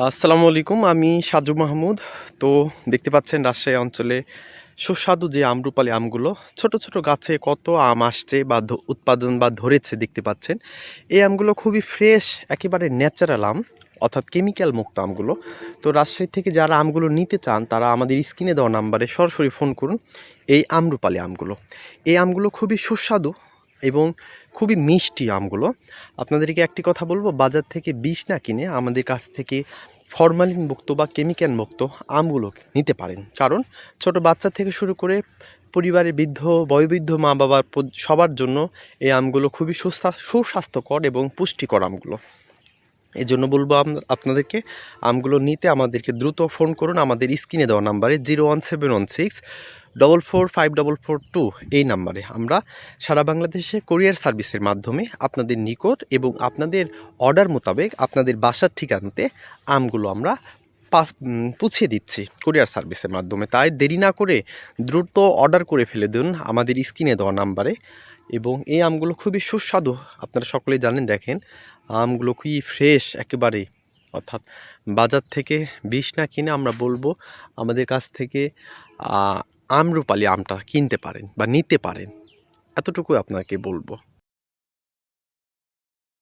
আসসালামু আলাইকুম, আমি সাজু মাহমুদ। তো দেখতে পাচ্ছেন রাজশাহী অঞ্চলে সুস্বাদু যে আমরুপালি আমগুলো, ছোট ছোট গাছে কত আম আসছে বা উৎপাদন বা ধরেছে দেখতে পাচ্ছেন। এই আমগুলো খুবই ফ্রেশ, একেবারে ন্যাচারাল আম, অর্থাৎ কেমিক্যাল মুক্ত আমগুলো। তো রাজশাহী থেকে যারা আমগুলো নিতে চান, তারা আমাদের স্ক্রিনে দেওয়া নাম্বারে সরাসরি ফোন করুন, এই আমরুপালি আমগুলো। এই আমগুলো খুবই সুস্বাদু এবং খুবই মিষ্টি আমগুলো। আপনাদেরকে একটি কথা বলব, বাজার থেকে বিষ না কিনে আমাদের কাছ থেকে ফরমালিন মুক্ত বা কেমিক্যাল মুক্ত আমগুলো নিতে পারেন। কারণ ছোট বাচ্চা থেকে শুরু করে পরিবারের বৃদ্ধ, বয়োবৃদ্ধ মা বাবার সবার জন্য এই আমগুলো খুবই সুস্থা- সুস্বাস্থ্যকর এবং পুষ্টিকর আমগুলো। এই জন্য বলব আপনাদেরকে আমগুলো নিতে আমাদেরকে দ্রুত ফোন করুন। আমাদের স্ক্রিনে দেওয়া নাম্বারে zero one seven one six double four five double four two এই নাম্বারে আমরা সারা বাংলাদেশে কোরিয়ার সার্ভিসের মাধ্যমে আপনাদের নিকট এবং আপনাদের অর্ডার মোতাবেক আপনাদের বাসার ঠিকানাতে আমগুলো আমরা পাস উম, পৌঁছে দিচ্ছি কোরিয়ার সার্ভিসের মাধ্যমে। তাই দেরি না করে দ্রুত অর্ডার করে ফেলে দিন আমাদের স্ক্রিনে দেওয়া নাম্বারে এবং এই আমগুলো খুবই সুস্বাদু। আপনারা সকলেই জানেন দেখেন আমগুলো খুবই ফ্রেশ একেবারে। অর্থাৎ বাজার থেকে বিষ না কিনে আমরা বলব আমাদের কাছ থেকে আমরুপালি আমটা কিনতে পারেন বা নিতে পারেন। এতটুকু আপনাকে বলব।